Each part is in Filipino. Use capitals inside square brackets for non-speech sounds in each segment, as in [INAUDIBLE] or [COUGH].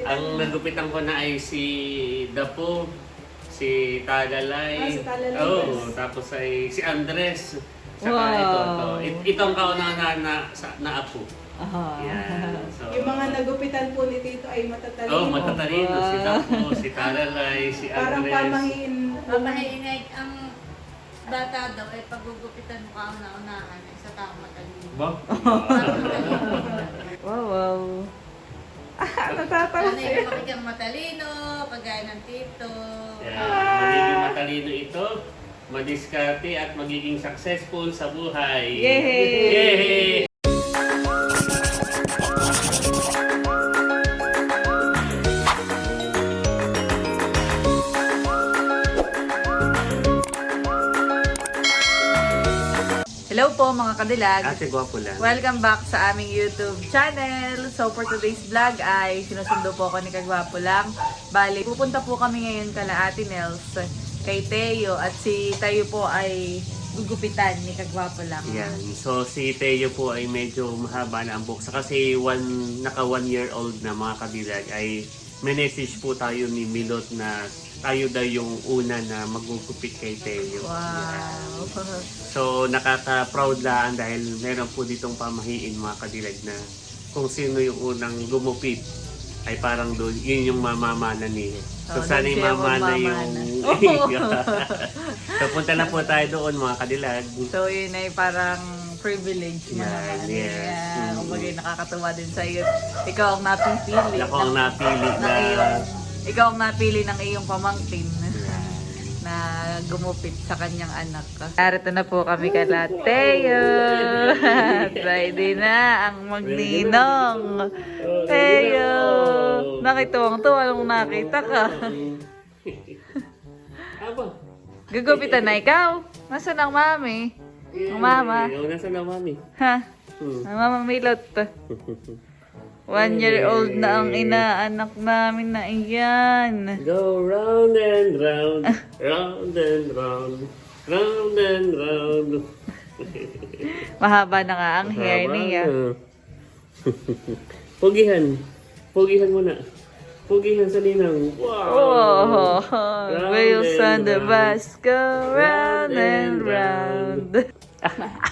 Ang nagupitan ko na ay si Dapo, si Tagalay. Ah, si Tagalay, Oo, yes. tapos ay si Andres. Saka Wow. ito, ito. It- Ito ang kauna na, na, sa- na apo. Aha. Yan. So, Yung mga nagupitan po ni Tito ay matatalino. Oh, matatalino. Si Wow. Dapo, si Tagalay, si Parang Andres. pamahiin. Mamahiingay ang bata daw ay pagugupitan mo kauna-unahan ay sa tao matalino. Ba? Wow, wow. Natatawa Ano yung makikang matalino, kagaya ng tito. Yan. Magiging matalino ito, madiskarte at magiging successful sa buhay. Yay! Yay! Hello po mga kadilag. Kasi gwapo lang. Welcome back sa aming YouTube channel. So for today's vlog ay sinusundo po ako ni Kagwapo lang. Bali, pupunta po kami ngayon kala Ate Nels, kay Teo at si Tayo po ay gugupitan ni Kagwapo lang. Yan. So si Teo po ay medyo mahaba na ang buksa kasi one, naka one year old na mga kabilag ay may message po tayo ni Milot na tayo daw yung una na magugupit kay Teo. Wow. So nakaka-proud lang dahil meron po ditong pamahiin mga kadilag na kung sino yung unang gumupit ay parang doon, yun yung mamamana niya. So Oh, sana yung mamana yung... magmamana. [LAUGHS] so punta na po tayo doon mga kadilag. So yun ay parang privilege Yan, naman. yes. Yan. Mm. Kumbaga nakakatuwa din sa iyo. Ikaw ang napipili. Ako ang napili ng na... ikaw ang napili ng iyong pamangkin na gumupit sa kanyang anak. Narito na po kami kala Teo. At [LAUGHS] ready na ang magninong. Teo. Nakituwang-tuwa nung nakita ka. [LAUGHS] Gugupitan na ikaw. Nasaan ang mami? Ang mama. Yung nasa na mami. Ha? Hmm. Ang mama Milot. [LAUGHS] One year old na ang inaanak namin na iyan. Go round and round, [LAUGHS] round and round, round and round. [LAUGHS] Mahaba na nga ang hair Tama niya. Pugihan. Pugihan mo na. Pugihan sa ninang. Wow! Oh, on the and bus go round Round and and round. [LAUGHS]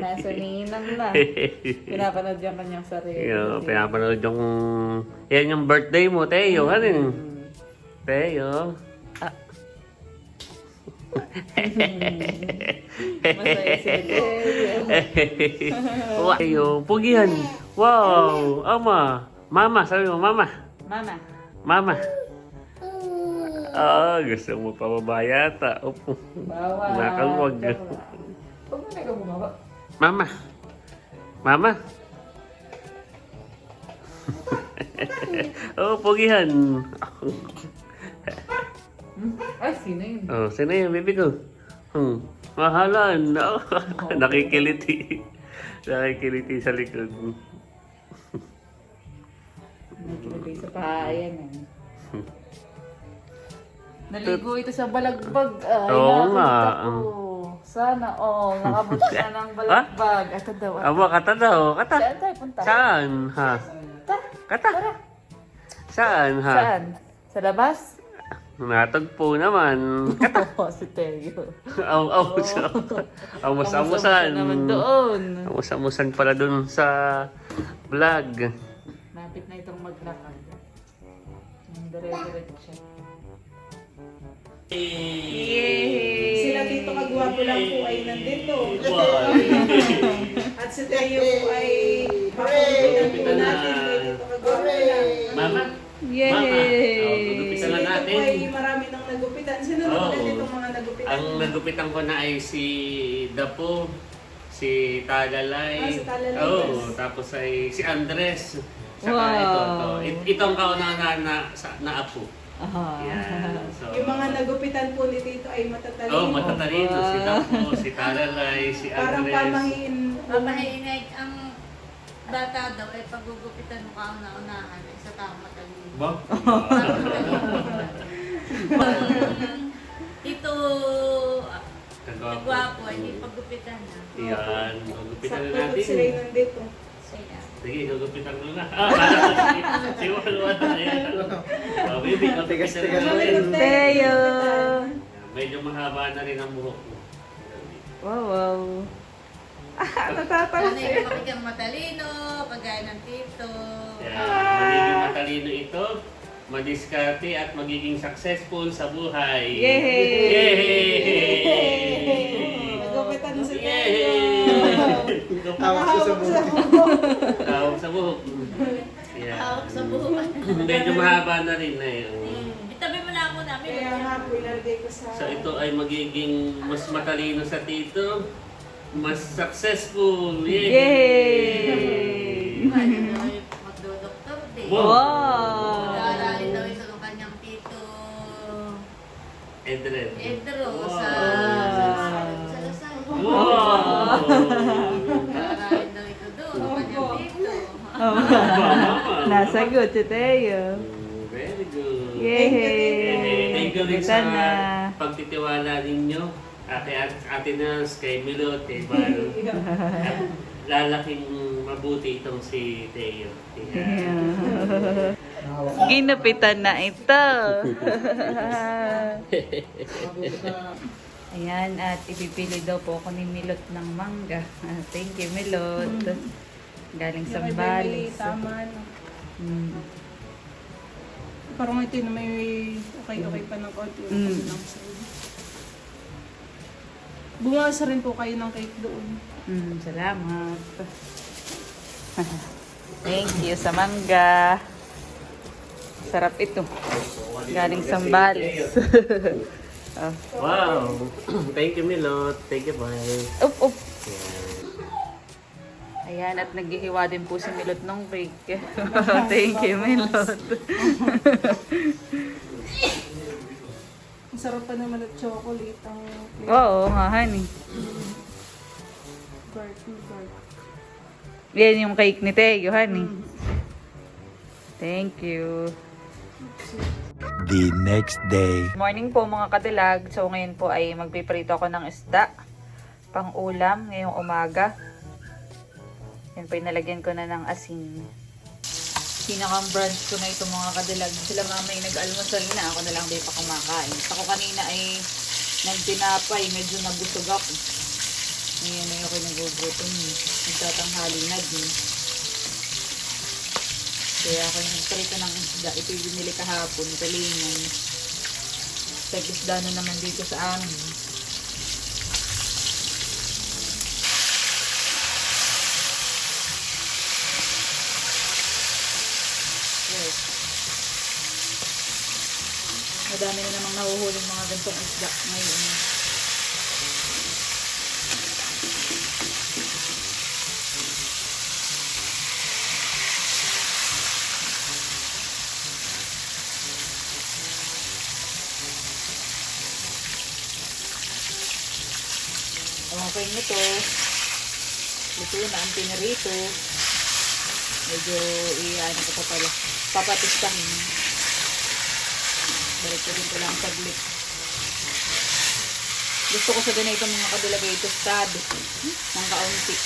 Nasa ninang na. [LAUGHS] Pinapanood yung kanyang sarili. Yo, pinapanood yung... Yan yung birthday mo, Teo. Ano yun? Teo. Ah. Masaya si [LAUGHS] Teo. pugihan. Wow! Ama. Mama, sabi mo, mama. Mama. Mama. Ah, gusto mo pa babayata. Opo. Bawal. Nakaluwag. Huwag mo na ikaw bumaba. Mama. Mama. [LAUGHS] oh, pugihan. Ay, sino yun? Oh, sino yung baby ko? Hmm. Mahalan. Oh, [LAUGHS] nakikiliti. Nakikiliti sa likod. Nakikilagay sa pahayan eh. Naligo ito sa balagbag. Ay, Oo nga. ko. Sana all. Nakabot na [LAUGHS] ng balagbag. Ito daw. ah. Aba, kata daw. Kata. Saan tayo punta? Saan, ha? Ta? Kata. Saan, ha? Saan? Sa labas? Natagpo naman. Kata. [LAUGHS] Oo, si Teo. Aw, aw, sa, amos-amusan. naman doon. Amos-amusan pala dun sa vlog. Napit na itong maglakad. Ang dire-diretso. Yay! Tito Kagwapo lang po ay nandito. Wow. At si Teo po ay papagupitan po natin Kagwapo lang. Mama? Yay! Mama. Oh, gugupitan na natin. po ay marami nang nagupitan. Sino Oo. naman itong mga nagupitan? Ang nagupitan ko na ay si Dapo, si Tagalay. Ah, si Tagalay, yes. tapos ay si Andres. Saka Wow. ito, ito. It- Ito ang kauna na, na, sa- na apo. Aha. Yan. So, Yung mga nagupitan po ni Tito ay matatalino. Oh, matatalino. Si. Dapo, si Tagalay, si Parang Andres. pamahiin. Mamahiingay ang bata daw ay pagugupitan mo kauna-unahan ay sa tao matalino. Ba? [LAUGHS] Tito Kagwapo. Hindi pagupitan na. Yan. Gugupitan na Sakto natin. sila yung nandito. Sige, gugupitan [LAUGHS] na. Ah, para si Walwa na yan. Oh, baby, gugupitan mo rin. yun. Teo! Medyo mahaba na rin ang buhok mo. Wow, wow. Ah, natatawa. Ano yung matalino, pagkain ng tito. Kaya magiging matalino ito, madiskarte at magiging successful sa buhay. Yay! Yay! Nagupitan si Yay! Hawak siya sa buhok. Tawag sa buhok. Yeah. Hawak sa buhok. Medyo mahaba na rin na yun. Itabi mo na ako namin. Kaya nga po, ilalagay ko sa... So ito ay magiging mas matalino sa tito, mas successful. Yay! Yay! Magdodoktor din. Wow! Wow! [LAUGHS] Nasagot si Teo. Mm, Very good. Yay! Thank you rin Kita sa na. pagtitiwala ninyo. Ate, ate Nels, kay Milot, kay Baro. [LAUGHS] At lalaking mabuti itong si Teo. Yeah. [LAUGHS] Ginupitan na ito. Ayan, at ipipili daw po ako ni Milot ng mangga. Ah, thank you, Milot. Galing sa Bales. Tama, no? Mm. Parang ito na may okay-okay pa ng konti. Mm. Mm. Bumasa rin po kayo ng cake doon. Mm, salamat. [LAUGHS] Thank you sa mangga. Sarap ito. Galing sa Bales. [LAUGHS] oh. Wow! Thank you, Milot. Thank you, bye. Up, up. Ayan, at naghihiwa din po si Milot ng cake. [LAUGHS] Thank you, Milot. [LAUGHS] Ang sarap pa naman at chocolate ang Oo nga, honey. dark na dark. Yan yung cake ni Teo, honey. Thank you. the next day. Morning po mga kadilag. So ngayon po ay magpiprito ako ng isda. Pang ulam ngayong umaga. Yan po inalagyan ko na ng asin. Pinakang brunch ko na ito mga kadilag. Sila mama ay nag-almusal na. Ako na lang di pa kumakain. Ako kanina ay nagtinapay. Medyo nabusog ako. Ngayon ay ako nagugutom. Nagtatanghali na din. Kaya ako yung nagprito ng isda. Ito yung binili kahapon. Kalingan. Tag-isda na naman dito sa amin. Madami na namang nahuhuling mga gantong isda ngayon. Okay nito. Luto na ang pinarito. Medyo i-ano ko pa pala. Papatistahin. Balik din ko lang saglit. Gusto ko sa ganito mga kadalagay tostado. Ng kaunti.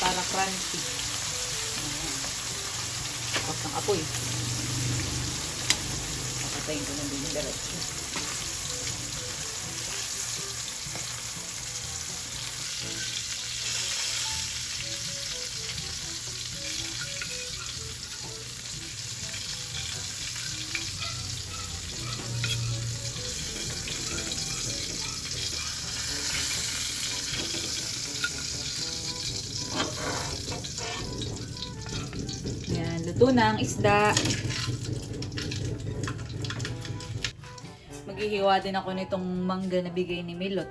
Para crunchy. Tapos ng apoy. Papatayin ko na din yung diretso. Luto ang isda. Maghihiwa din ako nitong mangga na bigay ni Milot.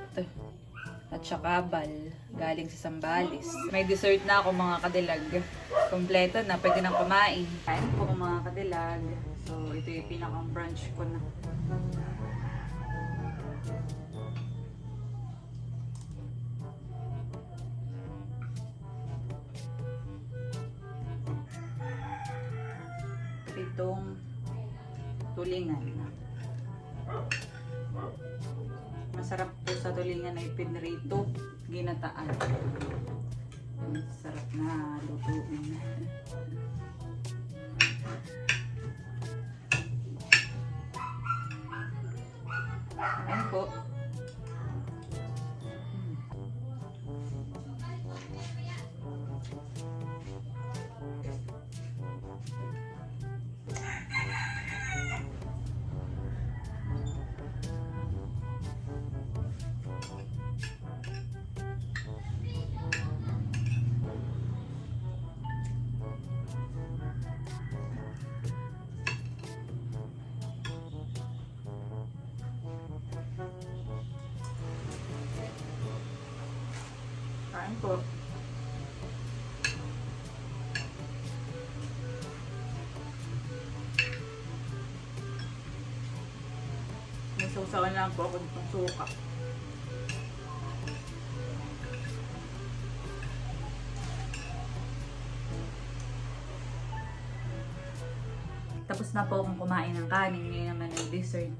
At saka bal, galing sa Sambales. May dessert na ako mga kadilag. Kompleto na, pwede nang kumain. Kain po mga kadilag. So, ito yung pinakang brunch ko na. Tulingan. Masarap po sa tulingan ay pinrito, ginataan. Sarap na lutuin. [LAUGHS] Ayan po. Kain po. May sausawan lang po ako ng suka. Tapos na po akong kumain ng kanin. Ngayon naman ang dessert.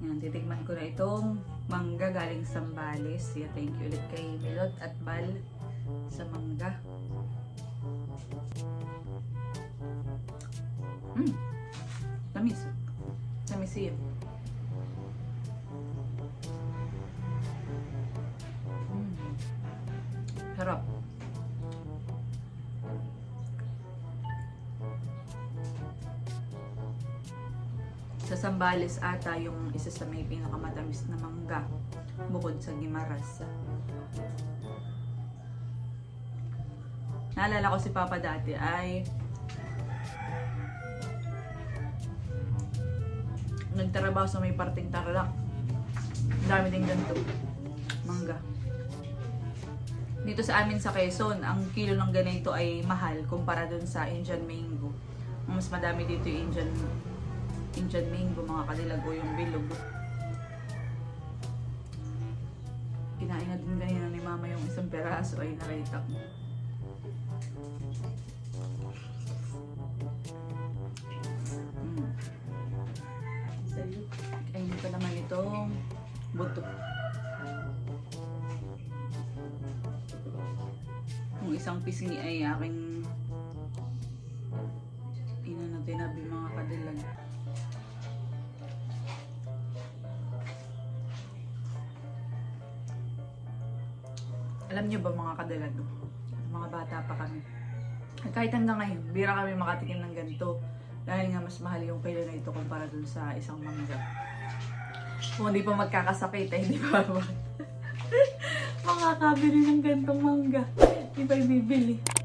Yan, titikman ko na itong mangga galing Sambales. Yeah, thank you ulit kay Milot at Bal sa mangga. Mm. Tamis. Tamis yun. Mm. Sarap. Sa Sambales ata yung isa sa may pinakamatamis na mangga bukod sa Gimaras. Naalala ko si Papa dati ay nagtrabaho sa may parting Tarlac. Dami din ganito. Mangga. Dito sa amin sa Quezon, ang kilo ng ganito ay mahal kumpara dun sa Indian mango. Mas madami dito yung Indian Indian mango, mga kadilag o yung bilog. Kinain na din kanina ni mama yung isang peraso ay nakita ko. Mm. Kainin ko naman itong buto. Yung isang pisngi ay aking Alam niyo ba mga kadalag, mga bata pa kami. At kahit hanggang ngayon, bira kami makatikim ng ganito. Dahil nga mas mahal yung kilo na ito kumpara dun sa isang mangga. Kung hindi pa magkakasakit, eh, pa ba? [LAUGHS] Makakabili ng gantong mangga. Hindi pa ibibili.